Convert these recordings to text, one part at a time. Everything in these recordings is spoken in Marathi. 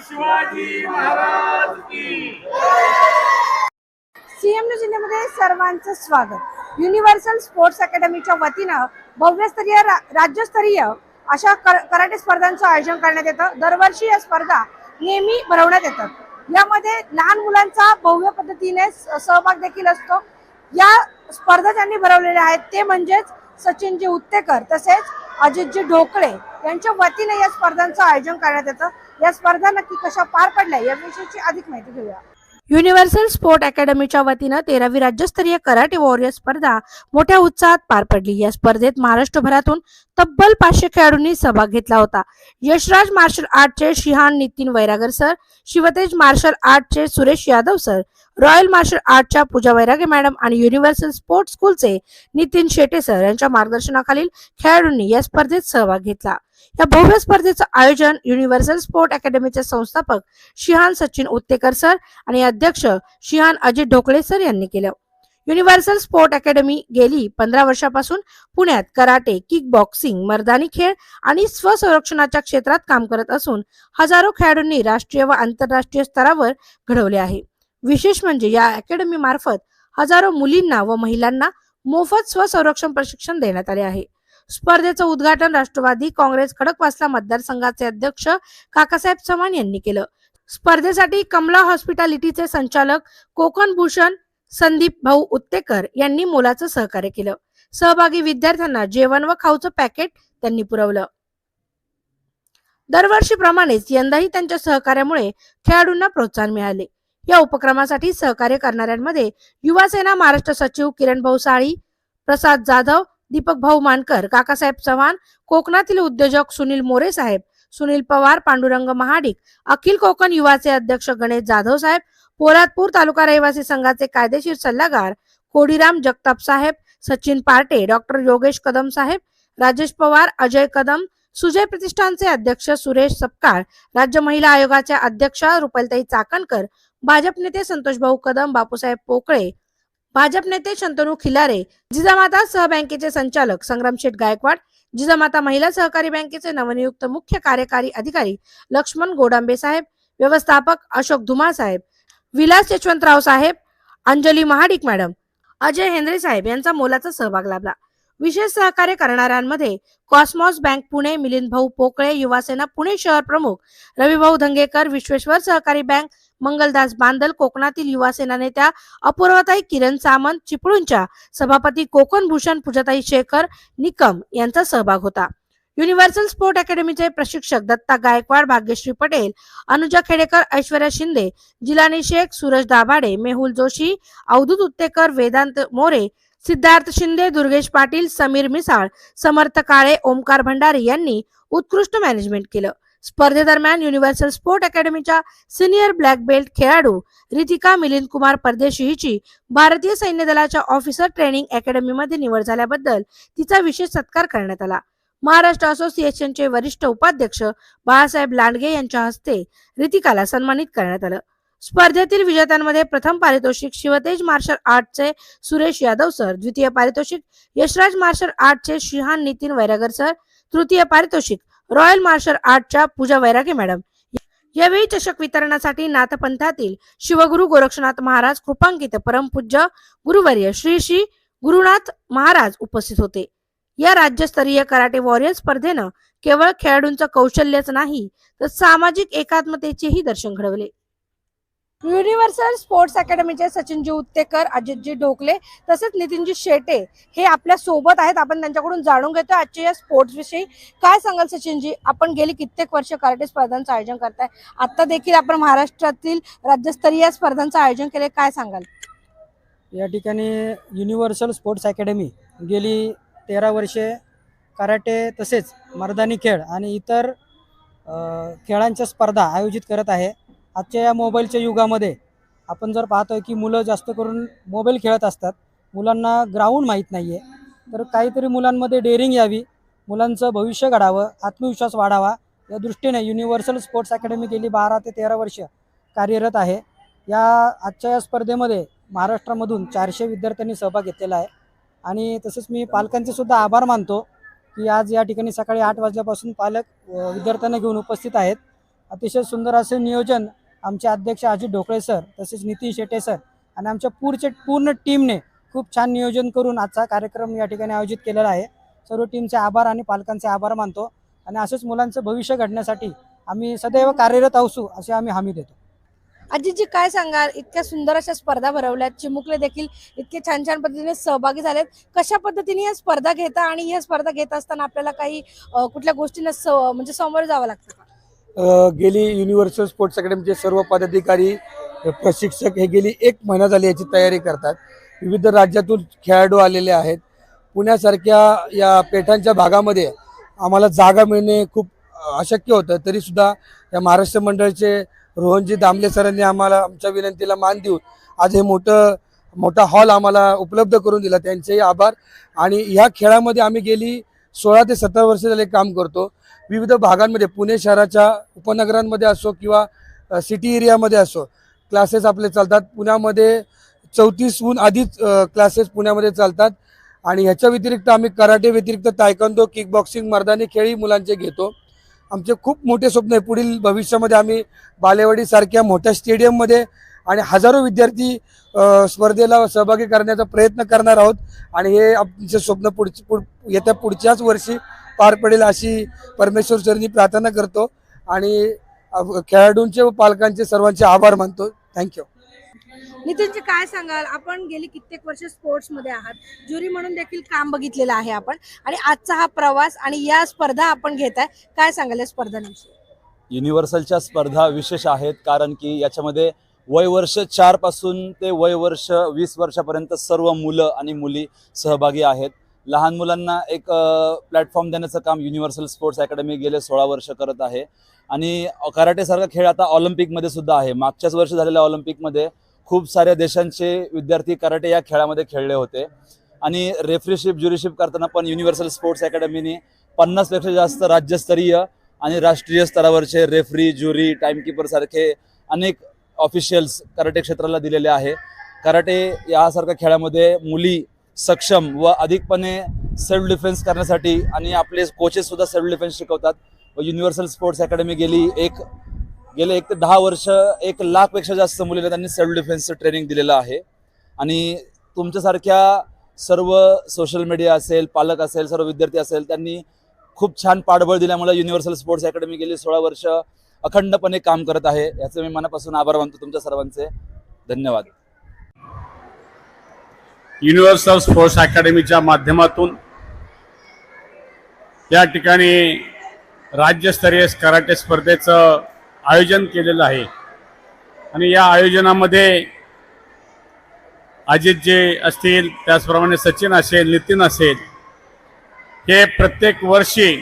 शिवाजी महाराज की. सीएम न्यूज जिल्ह्यामध्ये सर्वांचं स्वागत. युनिव्हर्सल स्पोर्ट्स अकॅडमीच्या वतीनं भव्यस्तरीय रा- राज्यस्तरीय अशा कर- कराटे स्पर्धांचं आयोजन करण्यात येतं. दरवर्षी या स्पर्धा नेहमी भरवण्यात येतात. यामध्ये लहान मुलांचा भव्य पद्धतीने सहभाग देखील असतो. या स्पर्धा ज्यांनी भरवलेल्या आहेत ते म्हणजेच सचिनजी उत्तेकर तसेच अजितजी ढोकळे यांच्या वतीने या स्पर्धांचं आयोजन करण्यात येतं. या स्पर्धा नक्की कशा पार पडल्या याविषयीची अधिक माहिती घेऊया. युनिव्हर्सल स्पोर्ट अकॅडमीच्या वतीनं तेरावी राज्यस्तरीय कराटे वॉरियर स्पर्धा मोठ्या उत्साहात पार पडली. या स्पर्धेत महाराष्ट्रभरातून तब्बल पाचशे खेळाडूंनी सहभाग घेतला होता. Yashraj martial आर्टचे shihan Nitin Vairagar sir Shivtej martial आर्टचे Suresh Yadav sir royal martial आर्टच्या Pooja Vairage madam आणि युनिव्हर्सल स्पोर्ट्स स्कूलचे नितीन शेटे सर यांच्या मार्गदर्शनाखालील खेळाडूंनी या स्पर्धेत सहभाग घेतला. या भव्य स्पर्धेचं आयोजन युनिव्हर्सल स्पोर्ट अकॅडमीचे संस्थापक शिहान सचिन उत्तेकर सर आणि अध्यक्ष शिहान अजित ढोकळे सर यांनी केलं. युनिव्हर्सल स्पोर्ट अकॅडमी गेली पंधरा वर्षापासून पुण्यात कराटे किक बॉक्सिंग मर्दानी खेळ आणि स्वसंरक्षणाच्या क्षेत्रात काम करत असून हजारो खेळाडूंनी राष्ट्रीय व आंतरराष्ट्रीय स्तरावर घडवले आहे. विशेष म्हणजे या अकॅडमी मार्फत हजारो मुलींना व महिलांना मोफत स्वसंरक्षण प्रशिक्षण देण्यात आले आहे. स्पर्धेचं उद्घाटन राष्ट्रवादी काँग्रेस खडकवासला मतदारसंघाचे अध्यक्ष काकासाहेब चव्हाण यांनी केलं. स्पर्धेसाठी कमला हॉस्पिटॅलिटीचे संचालक कोकण भूषण संदीप भाऊ उत्तेकर यांनी मोलाचं सहकार्य केलं. सहभागी विद्यार्थ्यांना जेवण व खाऊचं पॅकेट त्यांनी पुरवलं. दरवर्षीप्रमाणेच यंदाही त्यांच्या सहकार्यामुळे खेळाडूंना प्रोत्साहन मिळाले. या उपक्रमासाठी सहकार्य करणाऱ्यांमध्ये युवासेना महाराष्ट्र सचिव किरण भाऊ साळी प्रसाद जाधव दीपक भाऊ मानकर काकासाहेब चव्हाण कोकणातील उद्योजक सुनील मोरे साहेब सुनील पवार पांडुरंग महाडिक अखिल कोकण युवाचे अध्यक्ष गणेश जाधव साहेब पोलादपूर तालुका रहिवासी संघाचे कायदेशीर सल्लागार कोडीराम जगताप साहेब सचिन पार्टे डॉक्टर योगेश कदम साहेब राजेश पवार अजय कदम सुजय प्रतिष्ठानचे अध्यक्ष सुरेश सपकाळ राज्य महिला आयोगाच्या अध्यक्षा रुपलताई चाकणकर भाजप नेते संतोष भाऊ कदम बापूसाहेब पोकळे भाजप नेते शंतनू खिलारे जिजामाता सहबँकेचे संचालक संग्राम शेठ गायकवाड जिजामाता महिला सहकारी बँकेचे नवनियुक्त मुख्य कार्यकारी अधिकारी लक्ष्मण गोडांबे साहेब व्यवस्थापक अशोक धुमा साहेब विलास यशवंतराव साहेब अंजली महाडिक मॅडम अजय हेंद्रे साहेब यांचा मोलाचा सहभाग लाभला. विशेष सहकार्य करणाऱ्यांमध्ये कॉस्मॉस बँक पुणे मिलिंद भाऊ पोकळे युवासेना पुणे शहर प्रमुख रविभाऊ धंगेकर विश्वेश्वर सहकारी बँक मंगलदास बांदल कोकणातील युवासेना नेत्या अपूर्वताई किरण सामंत चिपळूणच्या सभापती कोकण भूषण पूजाताई शेखर निकम यांचा सहभाग होता. युनिव्हर्सल स्पोर्ट अकॅडमीचे प्रशिक्षक दत्ता गायकवाड भाग्यश्री पटेल अनुजा खेडेकर ऐश्वर्या शिंदे जिलानी शेख सूरज दाभाडे मेहुल जोशी अवधूत उत्तेकर वेदांत मोरे सिद्धार्थ शिंदे दुर्गेश पाटील समीर मिसाळ समर्थ काळे ओमकार भंडारी यांनी उत्कृष्ट मॅनेजमेंट केलं. स्पर्धेदरम्यान युनिव्हर्सल स्पोर्ट अकॅडमीच्या सिनियर ब्लॅक बेल्ट खेळाडू रितिका मिलिंद कुमार परदेशी हिची भारतीय सैन्य दलाच्या ऑफिसर ट्रेनिंग अकॅडमीमध्ये निवड झाल्याबद्दल तिचा विशेष सत्कार करण्यात आला. महाराष्ट्र असोसिएशनचे वरिष्ठ उपाध्यक्ष बाळासाहेब लांडगे यांच्या हस्ते रितिकाला सन्मानित करण्यात आलं. स्पर्धेतील विजेत्यांमध्ये प्रथम पारितोषिक शिवतेज मार्शल आर्टचे सुरेश यादव सर द्वितीय पारितोषिक यशराज मार्शल आर्टचे शिहान नितीन वैरागर सर तृतीय पारितोषिक रॉयल मार्शल आर्टच्या पूजा वैरागे मॅडम. यावेळी चषक वितरणासाठी नाथपंथातील शिवगुरु गोरक्षनाथ महाराज कृपांकित परमपूज्य गुरुवर्य श्री श्री गुरुनाथ महाराज उपस्थित होते. या राज्यस्तरीय कराटे वॉरियर स्पर्धेनं केवळ खेळाडूंचं कौशल्यच नाही तर सामाजिक एकात्मतेचेही दर्शन घडवले. युनिव्हर्सल स्पोर्ट्स अकॅडमीचे सचिनजी उत्तेकर अजितजी ढोकले तसेच नितीनजी शेटे हे आपल्यासोबत आहेत. आपण त्यांच्याकडून जाणून घेतो आजच्या या स्पोर्ट्स विषयी. काय सांगाल सचिनजी? आपण गेली कित्येक वर्ष कराटे स्पर्धांचं आयोजन करताय. आता देखील आपण महाराष्ट्रातील राज्यस्तरीय स्पर्धांचं आयोजन केले काय सांगाल? या ठिकाणी युनिव्हर्सल स्पोर्ट्स अकॅडमी गेली तेरा वर्षे कराटे तसेच मर्दानी खेळ आणि इतर खेळांच्या स्पर्धा आयोजित करत आहे. आजच्या या मोबाईलच्या युगामध्ये आपण जर पाहतोय की मुलं जास्त करून मोबाईल खेळत असतात मुलांना ग्राउंड माहीत नाही आहे तर काहीतरी मुलांमध्ये डेअरिंग यावी मुलांचं भविष्य घडावं आत्मविश्वास वाढावा या दृष्टीने युनिव्हर्सल स्पोर्ट्स अकॅडमी गेली बारा ते तेरा वर्ष कार्यरत आहे. या आजच्या या स्पर्धेमध्ये महाराष्ट्रामधून चारशे विद्यार्थ्यांनी सहभाग घेतलेला आहे. आणि तसंच मी पालकांचे सुद्धा आभार मानतो की आज या ठिकाणी सकाळी आठ वाजल्यापासून पालक विद्यार्थ्यांना घेऊन उपस्थित आहेत. अतिशय सुंदर असे नियोजन आमचे अध्यक्ष अजित ढोकळे सर तसेच नितीन शेटे सर आणि आमच्या पूरचे पूर्ण टीमने खूप छान नियोजन करून आजचा कार्यक्रम या ठिकाणी आयोजित केलेला आहे. सर्व टीमचे आभार आणि पालकांचे आभार मानतो आणि असेच मुलांचं भविष्य घडण्यासाठी आम्ही सदैव कार्यरत असू असे आम्ही हमी देतो. अजितजी काय सांगाल? इतक्या सुंदर अशा स्पर्धा भरवल्यात चिमुकले देखील इतके छान छान पद्धतीने सहभागी झालेत. कशा पद्धतीने या स्पर्धा घेता आणि या स्पर्धा घेत असताना आपल्याला काही कुठल्या गोष्टींना स- म्हणजे समोर जावं लागतं का? गेली युनिव्हर्सल स्पोर्ट्स अकॅडमीचे सर्व पदाधिकारी प्रशिक्षक हे गेली एक महिना झाली याची तयारी करतात. विविध राज्यातून खेळाडू आलेले आहेत. पुण्यासारख्या या पेठांच्या भागामध्ये आम्हाला जागा मिळणे खूप अशक्य होतं. तरीसुद्धा या महाराष्ट्र मंडळाचे रोहनजी दामले सरांनी आम्हाला आमच्या विनंतीला मान देऊन आज हे मोठं मोठा हॉल आम्हाला उपलब्ध करून दिला. त्यांचेही आभार. आणि ह्या खेळामध्ये आम्ही गेली सोळा ते सतरा वर्ष झाले काम करतो. विविध भागांमध्ये पुणे शहराच्या उपनगरांमध्ये असो किंवा सिटी एरियामध्ये असो क्लासेस आपले चालतात. पुण्यामध्ये चौतीसहून आधीच क्लासेस पुण्यामध्ये चालतात. आणि ह्याच्या व्यतिरिक्त आम्ही कराटे व्यतिरिक्त तायकंदो किक बॉक्सिंग मर्दानी खेळही मुलांचे घेतो. आमचे खूप मोठे स्वप्न आहे. पुढील भविष्यामध्ये आम्ही बालेवाडीसारख्या मोठ्या स्टेडियममध्ये आणि हजारो विद्यार्थी स्पर्धेला सहभागी करण्याचा प्रयत्न करणार आहोत. आणि हे आमचे स्वप्न पुढच्या पुढ येत्या पुढच्याच वर्षी पार पडेल अशी परमेश्वर सरनी प्रार्थना करतो आणि खेळाडूंचे व पालकांचे सर्वांचे आभार मानतो. थँक्यू नितीनजी काय सांगाल? आपण गेली कित्येक वर्ष स्पोर्ट्समध्ये आहात. ज्युरी म्हणून देखील काम बघितलेलं आहे आपण. आणि आजचा हा प्रवास आणि या स्पर्धा आपण घेताय काय सांगाल या स्पर्धांविषयी? युनिव्हर्सलच्या स्पर्धा विशेष आहेत कारण की याच्यामध्ये वय वर्ष चारपासून ते वय वर्ष वीस वर्षापर्यंत सर्व मुलं आणि मुली सहभागी आहेत. लहान मुलांना एक प्लॅटफॉर्म देण्याचं काम युनिव्हर्सल स्पोर्ट्स अकॅडमी गेले सोळा वर्ष करत आहे. आणि कराटेसारखा खेळ आता ऑलिम्पिकमध्ये सुद्धा आहे. मागच्याच वर्षी झालेल्या ऑलिम्पिकमध्ये खूप साऱ्या देशांचे विद्यार्थी कराटे या खेळामध्ये खेळले होते. आणि रेफ्रीशिप ज्युरीशिप करताना पण युनिव्हर्सल स्पोर्ट्स अकॅडमीने पन्नासपेक्षा जास्त राज्यस्तरीय आणि राष्ट्रीय स्तरावरचे रेफरी ज्युरी टाईमकीपरसारखे अनेक ऑफिशियल्स कराटे क्षेत्राला दिलेले आहे. कराटे यासारख्या खेळामध्ये मुली सक्षम व अधिकपणे सेल्फ डिफेन्स करण्यासाठी आणि आपले कोचेस सुद्धा सेल्फ डिफेन्स शिकवतात. व युनिव्हर्सल स्पोर्ट्स अकॅडमी गेली एक गेले एक ते दहा वर्ष एक लाखपेक्षा जास्त मुलीला त्यांनी सेल्फ डिफेन्सचं ट्रेनिंग दिलेलं आहे. आणि तुमच्यासारख्या सर्व सोशल मीडिया असेल पालक असेल सर्व विद्यार्थी असेल त्यांनी खूप छान पाठबळ दिल्यामुळे युनिव्हर्सल स्पोर्ट्स अकॅडमी गेली सोळा वर्ष अखंडपणे काम करत आहे. याचे मी मनापासून आभार मानतो तुमच्या सर्वांचे. धन्यवाद. युनिव्हर्सल स्पोर्ट्स अकॅडमीच्या माध्यमातून या ठिकाणी राज्यस्तरीय कराटे स्पर्धेचं आयोजन केलेलं आहे. आणि या आयोजनामध्ये अजित जे असतील त्याचप्रमाणे सचिन असेल नितीन असेल हे प्रत्येक वर्षी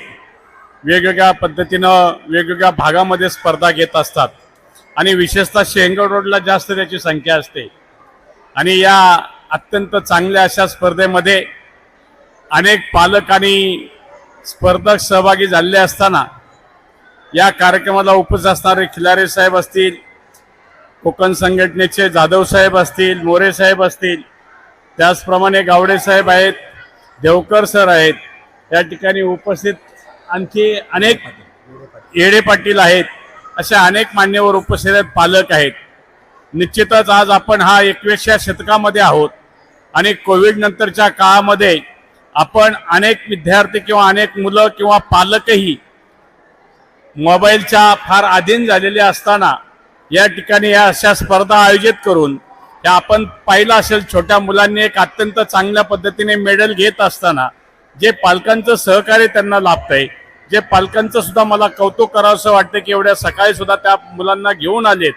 वेगवेगळ्या पद्धतीनं वेगवेगळ्या भागामध्ये स्पर्धा घेत असतात. आणि विशेषतः शेंगड रोडला जास्त त्याची संख्या असते. आणि या अत्यंत चांगल्या अशा स्पर्धेमध्ये अनेक पालक आणि स्पर्धक सहभागी झालेले असताना या कार्यक्रमाला उपस्थित असणारे खिलारे साहेब असतील कोकण संघटनेचे जाधव साहेब असतील मोरे साहेब असतील त्याचप्रमाणे गावडे साहेब आहेत देवकर सर आहेत या ठिकाणी उपस्थित आणखी अनेक येडे पाटील आहेत अशा अनेक मान्यवर उपस्थित आहेत पालक आहेत. निश्चितच आज आपण हा एकविसच्या शतकामध्ये आहोत. आणि कोविड नंतरच्या काळामध्ये आपण अनेक विद्यार्थी किंवा अनेक मुलं किंवा पालकही मोबाईलच्या फार अधीन झालेले असताना या ठिकाणी या अशा स्पर्धा आयोजित करून त्या आपण पाहिलं असेल छोट्या मुलांनी एक अत्यंत चांगल्या पद्धतीने मेडल घेत असताना जे पालकांचं सहकार्य त्यांना लाभतंय जे पालकांचं सुद्धा मला कौतुक करावंसं वाटतं की एवढ्या सकाळी सुद्धा त्या मुलांना घेऊन आलेत.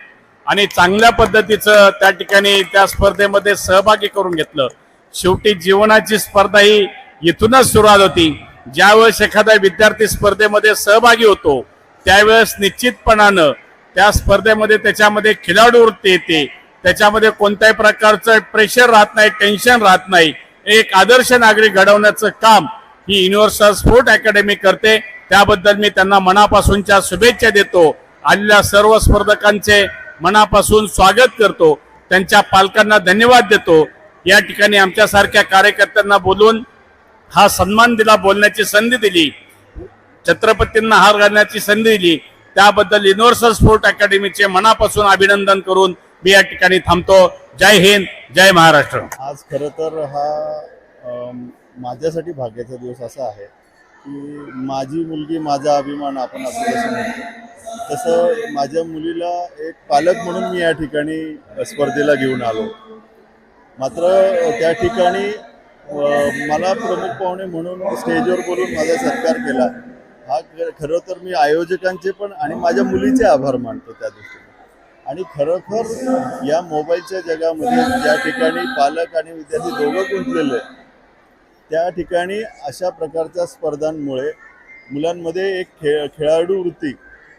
आणि चांगल्या पद्धतीचं त्या ठिकाणी त्या स्पर्धेमध्ये सहभागी करून घेतलं. शेवटी जीवनाची स्पर्धा ही इथूनच सुरुवात होती. ज्यावेळेस एखादा विद्यार्थी स्पर्धेमध्ये सहभागी होतो त्यावेळेस निश्चितपणानं त्या स्पर्धेमध्ये त्याच्यामध्ये खिलाडू वृत्ती येते. त्याच्यामध्ये कोणत्याही प्रकारचं प्रेशर राहत नाही टेन्शन राहत नाही. एक आदर्श नागरिक घडवण्याचं काम ही युनिव्हर्सल स्पोर्ट अकॅडमी करते. त्याबद्दल मी त्यांना मनापासूनच्या शुभेच्छा देतो. आलेल्या सर्व स्पर्धकांचे मनापासून स्वागत करतो. त्यांच्या पालकांना धन्यवाद देतो. या ठिकाणी आमच्यासारख्या कार्यकर्त्यांना बोलून हा सन्मान दिला बोलण्याची संधी दिली. छत्रपतींना हार घालण्याची संधी दिली. त्याबद्दल युनिव्हर्सल स्पोर्ट अकॅडमीचे मनापासून अभिनंदन करून मी या ठिकाणी थांबतो. जय हिंद जय महाराष्ट्र. आज खरं तर हा माझ्यासाठी भाग्याचा दिवस असा आहे. की माझी मुलगी माझा अभिमान आपण असं म्हणतो तसं माझ्या मुलीला एक पालक म्हणून मी या ठिकाणी स्पर्धेला घेऊन आलो. मात्र त्या ठिकाणी मला प्रमुख पाहुणे म्हणून स्टेजवर बोलून माझा सत्कार केला. हा खरं तर मी आयोजकांचे पण आणि माझ्या मुलीचे आभार मानतो त्या दृष्टीने. आणि खरोखर या मोबाईलच्या जगामध्ये ज्या ठिकाणी पालक आणि विद्यार्थी दोघं गुंतलेले आहेत, त्या ठिकाणी अशा प्रकारच्या स्पर्धांमुळे मुलांमध्ये एक खेळ खेळाडू वृत्ती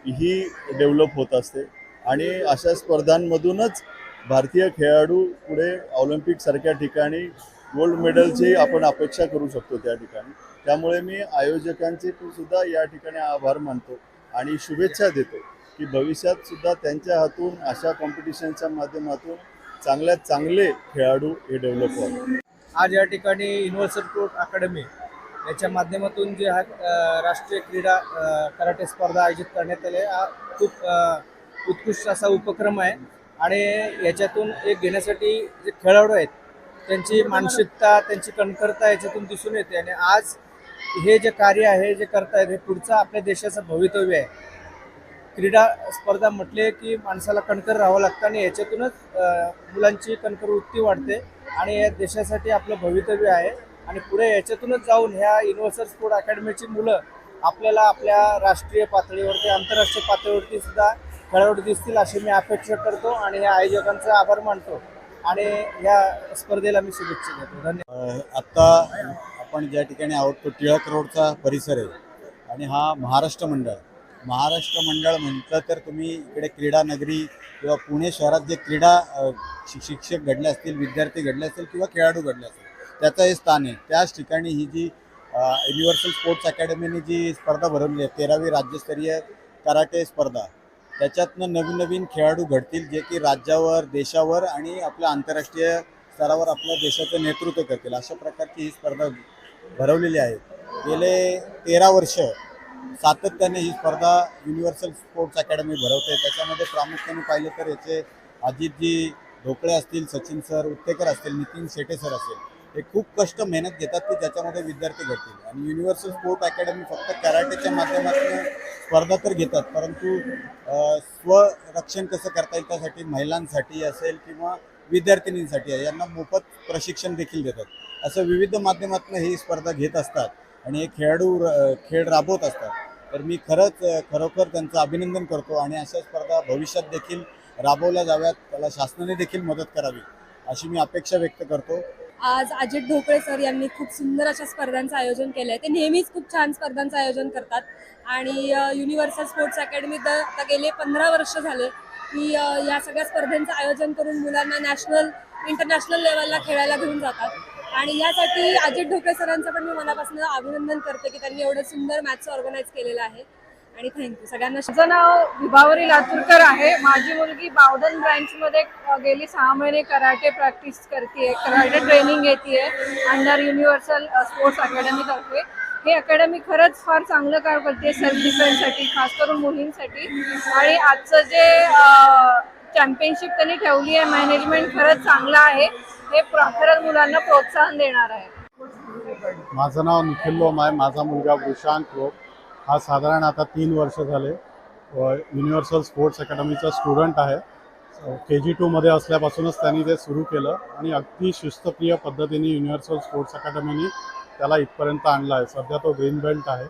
ही डेव्हलप होत असते. आणि अशा स्पर्धांमधूनच भारतीय खेळाडू पुढे ऑलिम्पिकसारख्या ठिकाणी गोल्ड मेडलची आपण अपेक्षा करू शकतो त्या ठिकाणी. त्यामुळे मी आयोजकांचे पण सुद्धा या ठिकाणी आभार मानतो आणि शुभेच्छा देतो की भविष्यात सुद्धा त्यांच्या हातून अशा कॉम्पिटिशनच्या माध्यमातून चांगल्यात चांगले खेळाडू हे डेव्हलप व्हावे आज या ठिकाणी युनिव्हर्सल स्पोर्ट अकॅडमी याच्या माध्यमातून जे हा राष्ट्रीय क्रीडा कराटे स्पर्धा आयोजित करण्यात आले हा खूप उत्कृष्ट असा उपक्रम आहे. आणि याच्यातून एक घेण्यासाठी जे खेळाडू आहेत त्यांची मानसिकता त्यांची कणकरता याच्यातून दिसून येते. आणि आज हे जे कार्य आहे जे करतायत हे पुढचं आपल्या देशाचं भवितव्य आहे. क्रीडा स्पर्धा म्हटले की माणसाला कणकर राहावं लागतं आणि याच्यातूनच मुलांची कणकर वृत्ती वाढते. आणि या देशासाठी आपलं भवितव्य आहे. आणि पुढे याच्यातूनच जाऊन ह्या युनिव्हर्सल स्पोर्ट अकॅडमीची मुलं आपल्याला आपल्या राष्ट्रीय पातळीवरती आंतरराष्ट्रीय पातळीवरती सुद्धा खेळाडू दिसतील अशी मी अपेक्षा करतो आणि या आयोजकांचा आभार मानतो. आणि या स्पर्धेला मी शुभेच्छा देतो. धन्यवाद. आत्ता आपण ज्या ठिकाणी आहोत तो टिळक रोडचा परिसर आहे. आणि हा महाराष्ट्र मंडळ. महाराष्ट्र मंडळ म्हटलं तर तुम्ही इकडे क्रीडा नगरी किंवा पुणे शहरात जे क्रीडा शि- शिक्षक घडले असतील विद्यार्थी घडले असतील किंवा खेळाडू घडले असतील त्याचं हे स्थान आहे. त्याच ठिकाणी ही जी युनिव्हर्सल स्पोर्ट्स अकॅडमीने जी स्पर्धा भरवली आहे तेरावी राज्यस्तरीय कराटे स्पर्धा त्याच्यातनं नवीन नवीन खेळाडू घडतील जे की राज्यावर देशावर आणि आपल्या आंतरराष्ट्रीय स्तरावर आपल्या देशाचं नेतृत्व करतील. अशा प्रकारची ही स्पर्धा भरवलेली आहे. गेले तेरा वर्ष सातत्याने ही स्पर्धा युनिव्हर्सल स्पोर्ट्स अकॅडमी भरवते. त्याच्यामध्ये प्रामुख्याने पाहिलं तर याचे अजितजी ढोकळे असतील सचिन सर उत्तेकर असतील नितीन शेटे सर असेल. हे खूप कष्ट मेहनत घेतात की ज्याच्यामध्ये विद्यार्थी घडतील. आणि युनिव्हर्सल स्पोर्ट अकॅडमी फक्त कराटेच्या माध्यमातून स्पर्धा तर घेतात परंतु स्वरक्षण कसं करता येईल त्यासाठी महिलांसाठी असेल किंवा विद्यार्थिनींसाठी आहे यांना मोफत प्रशिक्षण देखील देतात. असं विविध माध्यमातून ही स्पर्धा घेत असतात. आणि हे खेळाडू खेळ राबवत असतात. तर मी खरंच खरोखर त्यांचं अभिनंदन करतो आणि अशा स्पर्धा भविष्यात देखील राबवल्या जाव्यात. त्याला शासनाने देखील मदत करावी अशी मी अपेक्षा व्यक्त करतो. आज अजित ढोकळे सर यांनी खूप सुंदर अशा स्पर्धांचं आयोजन केलं आहे ते नेहमीच खूप छान स्पर्धांचं आयोजन करतात. आणि युनिव्हर्सल स्पोर्ट्स अकॅडमीत आता गेले पंधरा वर्ष झाले. की या सगळ्या स्पर्धांचं आयोजन करून मुलांना नॅशनल इंटरनॅशनल लेवलला खेळायला घेऊन जातात. आणि यासाठी अजित ढोकळे सरांचं पण मी मनापासून अभिनंदन करते की त्यांनी एवढं सुंदर मॅच ऑर्गनाईज केलेलं आहे. आणि थँक्यू सगळ्यांना. माझं नाव विभावरी लातूरकर आहे. माझी मुलगी बावधन ब्रँचमध्ये गेली सहा महिने कराटे प्रॅक्टिस करते कराटे ट्रेनिंग घेते अंडर युनिव्हर्सल स्पोर्ट्स अकॅडमीतर्फे हे अकॅडमी खरंच फार चांगलं काम करते सेल्फ डिफेन्ससाठी खास करून मुलींसाठी आणि आजचं जे चॅम्पियनशिप त्यांनी ठेवली आहे मॅनेजमेंट खरंच चांगलं आहे. हे प्र- मुलांना प्रोत्साहन देणार आहे. माझं नाव निखिल लोम आहे. माझा मुलगा वृशांक लोम. हा साधारण आता तीन वर्ष झाले. युनिव्हर्सल स्पोर्ट्स अकॅडमीचा स्टुडंट आहे. के जी टूमध्ये असल्यापासूनच त्यांनी ते सुरू केलं आणि अगदी शिस्तप्रिय पद्धतीने युनिव्हर्सल स्पोर्ट्स अकॅडमीनी त्याला इथपर्यंत आणलं आहे. सध्या तो ग्रीन बेल्ट आहे.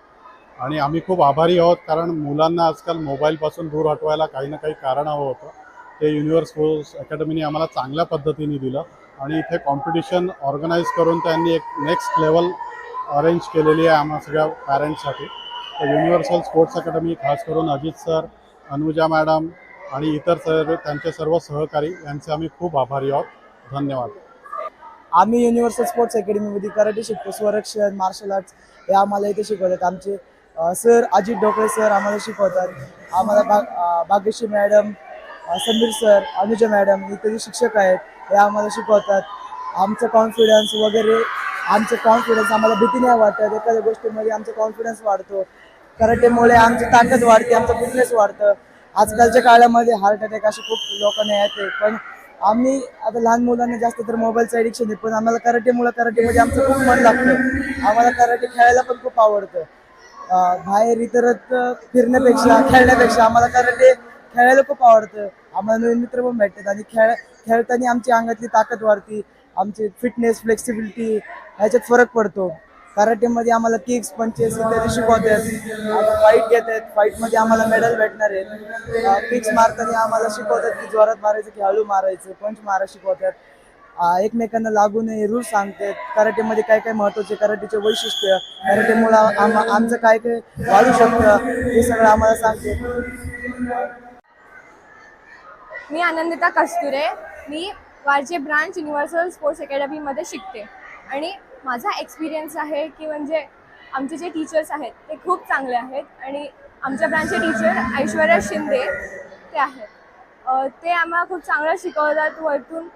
आणि आम्ही खूप आभारी आहोत कारण मुलांना आजकाल मोबाईलपासून दूर हटवायला काही ना काही कारण हवं होतं. ते युनिव्हर्स स्पोर्ट्स अकॅडमीने आम्हाला चांगल्या पद्धतीने दिलं. आणि इथे कॉम्पिटिशन ऑर्गनाईज करून त्यांनी एक नेक्स्ट लेवल अरेंज केलेली आहे आम्हा सगळ्या पॅरेंट्ससाठी तर युनिव्हर्सल स्पोर्ट्स अकॅडमी खास करून अजित सर अनुजा मॅडम आणि इतर सर्व त्यांचे सर्व सहकारी यांचे आम्ही खूप आभारी आहोत. धन्यवाद. आम्ही युनिव्हर्सल स्पोर्ट्स अकॅडमीमध्ये कराटे शिकतो स्वरक्षण मार्शल आर्ट्स हे आम्हाला इथे शिकवतात. आमचे सर अजित ढोकळे सर आम्हाला शिकवतात. आम्हाला भाग Bhagyashree madam Sameer sir Anuja madam इत्यादी शिक्षक आहेत. हे आम्हाला शिकवतात. आमचं कॉन्फिडन्स वगैरे आमचं कॉन्फिडन्स आम्हाला भीती नाही वाटत. एखाद्या गोष्टीमध्ये आमचा कॉन्फिडन्स वाढतो. कराटेमुळे आमची ताकद वाढते आमचं फिटनेस वाढतं. आजकालच्या काळामध्ये हार्ट अटॅक असे खूप लोकांना येते. पण आम्ही आता लहान मुलांना जास्त तर मोबाईलचं ॲडिक्शन आहे पण आम्हाला कराटेमुळे कराटेमध्ये आमचं खूप मन लागतं. आम्हाला कराटे खेळायला पण खूप आवडतं. बाहेर इतरत फिरण्यापेक्षा खेळण्यापेक्षा आम्हाला कराटे खेळायला खूप आवडतं. आम्हाला नवीन मित्र पण भेटतात आणि खेळ खेळताना आमची अंगातली ताकद वाढते. आमची फिटनेस फ्लेक्सिबिलिटी ह्याच्यात फरक पडतो. कराटेमध्ये आम्हाला किक्स पंचेस इत्यादी शिकवतात. आता फाईट घेत आहेत फाईटमध्ये आम्हाला मेडल भेटणार आहेत. किक्स मारताना आम्हाला शिकवतात की जोरात मारायचं की हळू मारायचं. पंच मारा शिकवतात. एकमेकांना लागू नये रूल सांगतात. कराटेमध्ये काय काय महत्त्वाचे कराटेचे वैशिष्ट्य? कराटेमुळे आम आमचं काय काय वाढू शकतं? हे सगळं आम्हाला सांगते मी आनंदिता कस्तुरे. मी वारजे ब्रांच युनिव्हर्सल स्पोर्ट्स अकॅडमीमध्ये शिकते. आणि माझा एक्सपिरियन्स आहे की म्हणजे आमचे जे टीचर्स आहेत ते खूप चांगले आहेत आणि आमच्या ब्रांचचे टीचर ऐश्वर्या शिंदे ते आहेत. ते आम्हाला खूप चांगलं शिकवतात वरतून.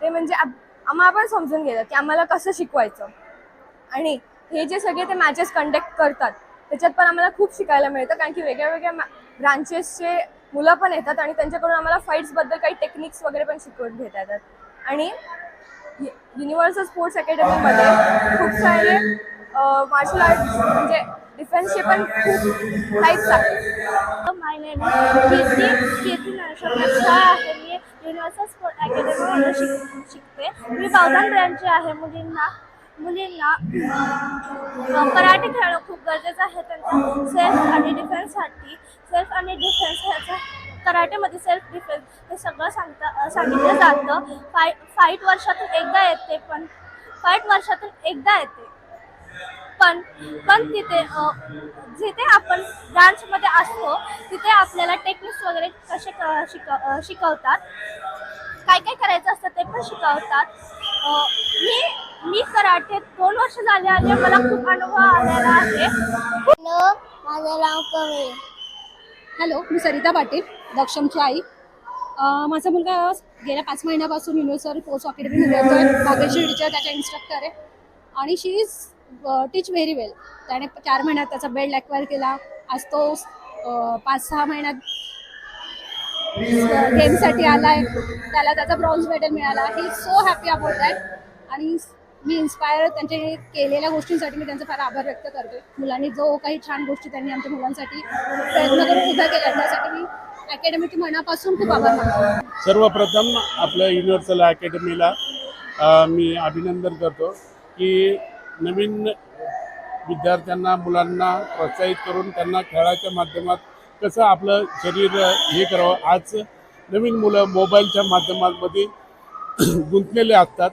ते म्हणजे आप- आम्हाला पण समजून घेतात की आम्हाला कसं शिकवायचं. आणि हे जे सगळे ते मॅचेस कंडक्ट करतात त्याच्यात पण आम्हाला खूप शिकायला मिळतं कारण की वेगळ्या वेगळ्या ब्रांचेसचे मुलं पण येतात आणि त्यांच्याकडून आम्हाला फाईट्सबद्दल काही टेक्निक्स वगैरे पण शिकवून घेता येतात. आणि युनिव्हर्सल स्पोर्ट्स अकॅडमीमध्ये खूप सारे मार्शल आर्ट म्हणजे डिफेन्सचे पण खूप टाईप्स आहेत. माय नेम कीर्ती आहे. मी युनिव्हर्सल स्पोर्ट अकॅडमीमध्ये शिक शिकते. मी बावधान ब्रँडची आहे मुलींना. मुलींना कराटे खेळणं खूप गरजेचं आहे. त्यांच्या सेल्फ आणि डिफेन्ससाठी सेल्फ आणि डिफेन्स ह्याचा कराटेमध्ये सेल्फ डिफेन्स हे सगळं सांगता सांगितलं जातं. फाय फाईट वर्षातून एकदा येते पण फाईट वर्षातून एकदा येते. पण पण तिथे जिथे आपण ब्रांचमध्ये असतो तिथे आपल्याला टेक्निक्स वगैरे कसे क- शिक शिकवतात काय काय करायचं असतं ते पण शिकवतात. मी मी कराटे दोन वर्ष झाले आणि मला खूप अनुभव आलेला आहे. हॅलो माझं नाव कमी हॅलो मी सरिता पाटील दक्षमची आई. अं, माझा मुलगा गेल्या पाच महिन्यापासून युनिव्हर्सल स्पोर्ट्स अकॅडमीमध्ये येतोय भाग्यश्री टीचर त्याच्या इन्स्ट्रक्टर आहे. आणि शी इज टीच व्हेरी वेल त्याने चार महिन्यात त्याचा बेल्ट ॲक्वायर केला. आज तो अं, पाच सहा महिन्यात गेमसाठी आलाय. त्याला त्याचा ब्रॉन्झ मेडल मिळाला. ही सो हॅपी अबाउट दॅट आणि मी इन्स्पायर त्यांचे केलेल्या गोष्टींसाठी मी त्यांचा फार आभार व्यक्त करते. मुलांनी जो काही छान गोष्टी त्यांनी आमच्या मुलांसाठी प्रयत्न करून उभ्या केल्या त्यासाठी मी अकॅडमीच्या मनापासून खूप आभार सर्वप्रथम आपल्या युनिव्हर्सल अकॅडमीला मी अभिनंदन करतो की नवीन विद्यार्थ्यांना मुलांना प्रोत्साहित करून त्यांना खेळाच्या माध्यमात कसं आपलं शरीर हे करावं. आज नवीन मुलं मोबाईलच्या माध्यमांमध्ये गुंतलेले असतात.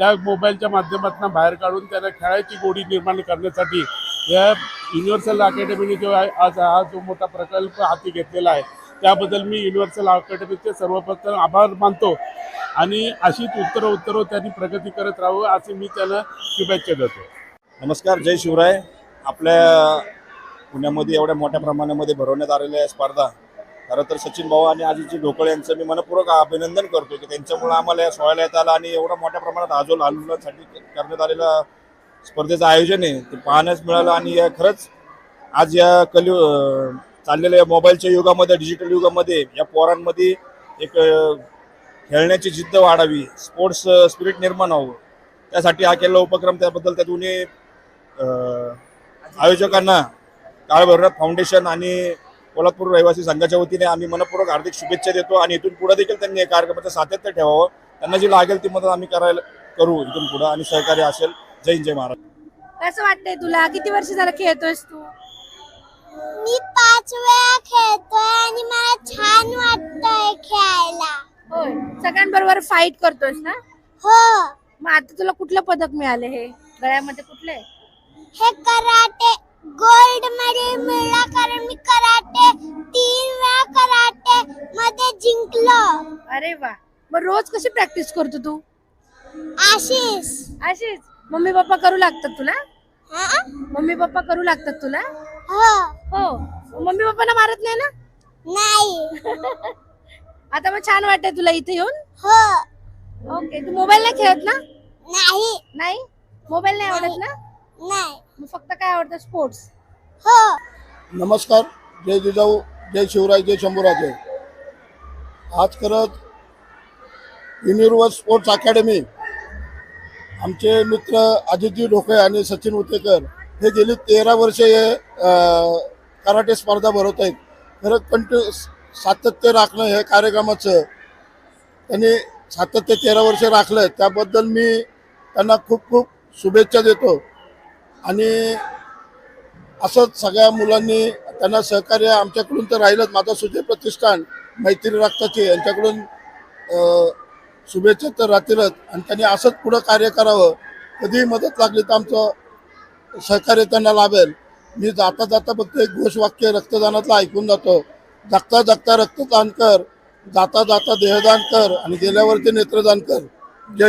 त्या मोबाईलच्या माध्यमातून बाहेर काढून त्यांना खेळायची गोडी निर्माण करण्यासाठी या युनिव्हर्सल अकॅडमीने जो आहे आज हा जो मोठा प्रकल्प हाती घेतलेला आहे त्याबद्दल मी युनिव्हर्सल अकॅडमीचे सर्वप्रथम आभार मानतो आणि अशीच उत्तर उत्तर त्यांनी प्रगती करत राहावं असे मी त्यांना शुभेच्छा देतो. नमस्कार जय शिवराय. आपल्या पुण्यामध्ये एवढ्या मोठ्या प्रमाणामध्ये भरवण्यात आलेल्या स्पर्धा खरं तर सचिन भाऊ आणि आजीजी ढोकळे यांचं मी मनपूर्वक अभिनंदन करतो की त्यांच्यामुळे आम्हाला या सोहळ्याला येत आला आणि एवढ्या मोठ्या प्रमाणात आजोल लहान करण्यात आलेलं स्पर्धेचं आयोजन आहे ते पाहण्यास मिळालं आणि या खरंच आज या कलयु चाललेल्या या मोबाईलच्या युगामध्ये डिजिटल युगामध्ये या पोरांमध्ये एक खेळण्याची जिद्द वाढावी स्पोर्ट्स स्पिरिट निर्माण व्हावं त्यासाठी हा केलेला उपक्रम त्याबद्दल त्या दोन्ही आयोजकांना काळभैरवनाथ फाउंडेशन आणि कोल्हापूर रहिवासी संघाच्या वतीने आम्ही मनपूर्वक हार्दिक शुभेच्छा देतो आणि इथून पुढे देखील त्यांनी या कार्यक्रमाचं सातत्य ठेवावं. त्यांना जी लागेल ती मदत आम्ही करायला करू इथून पुढे आणि सहकार्य असेल. जय हिंद, जय महाराज कसं वाटतंय तुला? किती वर्ष झालं खेळतोयस तू? मी पाच वेळा खेळतोय आणि मला छान वाटतंय खेळायला. होय. सगळ्यांबरोबर फाईट करतोयस ना? हो. मग आता तुला कुठलं पदक मिळालं हे? गळ्यामध्ये कुठलं हे कराटे गोल्ड मेडल मिळाला कारण मी कराटे तीन वेळा कराटे मध्ये जिंकलो. अरे वा. मग रोज कशी प्रॅक्टिस करतो तू? आशिष. अशीच मम्मी पप्पा करू लागतात तुला? हा? मम्मी पप्पा करू लागतात तुला? हो. हो. मम्मी पप्पांना मारत नाही ना? नाही. आता मग छान वाटतंय तुला इथे येऊन? हो. ओके तू मोबाईल नाही खेळत ना? नाही. नाही? मोबाईल नाही आवडत ना? नाही. मग फक्त काय आवडतं स्पोर्ट्स हो. नमस्कार. जय जिजाऊ. जय शिवराय. जय शंभूराजे. आज करत युनिवर्स स्पोर्ट्स अकॅडमी आमचे मित्र अजितजी ढोके आणि सचिन उतेकर हे गेली तेरा वर्षे हे कराटे स्पर्धा भरवत आहेत. खरं कंटिन्यू सातत्य राखणं हे कार्यक्रमाचं त्यांनी सातत्य तेरा वर्ष राखलं त्याबद्दल मी त्यांना खूप खूप शुभेच्छा देतो. आणि असंच सगळ्या मुलांनी त्यांना सहकार्य आमच्याकडून तर राहिलंच. माता सुजय प्रतिष्ठान मैत्री रक्ताचे यांच्याकडून शुभेच्छा तर राहतीलच. आणि त्यांनी असंच पुढं कार्य करावं. कधीही मदत लागली तर आमचं सहकार्य त्यांना लाभेल. मी जाता जाता फक्त एक घोषवाक्य रक्तदानातलं ऐकून जातो. जगता जगता रक्तदान कर जाता जाता देहदान कर आणि गेल्यावरती नेत्रदान कर. जय